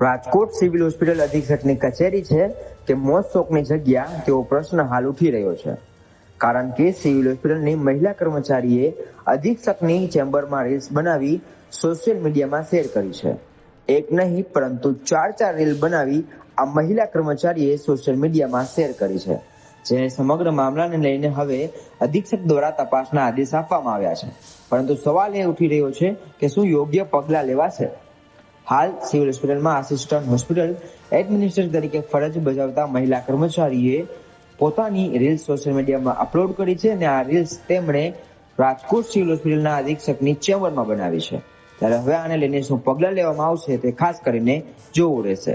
Rajkot civil hospital અધિક્ષકની કચેરી છે કે મોત શોકની જગ્યા તેવો પ્રશ્ન હાલ ઉઠી રહ્યો છે. કારણ કે સિવિલ હોસ્પિટલની મહિલા કર્મચારીએ અધિક્ષકની ચેમ્બરમાં રીલ્સ બનાવી સોશિયલ મીડિયામાં શેર કરી છે. એક નહીં, પરંતુ ચાર ચાર રીલ બનાવી આ મહિલા કર્મચારીએ સોશિયલ મીડિયામાં શેર કરી છે. જે સમગ્ર મામલાને લઈને હવે અધિક્ષક દ્વારા તપાસના આદેશ આપવામાં આવ્યા છે. પરંતુ સવાલ એ ઉઠી રહ્યો છે કે શું યોગ્ય પગલાં લેવાશે? હાલ સિવિલ હોસ્પિટલમાં આસિસ્ટન્ટ હોસ્પિટલ એડમિનિસ્ટ્રેટર તરીકે ફરજ બજાવતા મહિલા કર્મચારીએ પોતાની રીલ્સ સોશિયલ મીડિયામાં અપલોડ કરી છે અને આ રીલ્સ તેમણે રાજકોટ સિવિલ હોસ્પિટલના અધિક્ષકની ચેમ્બરમાં બનાવી છે. ત્યારે હવે આને લઈને શું પગલાં લેવામાં આવશે તે ખાસ કરીને જોવું રહેશે.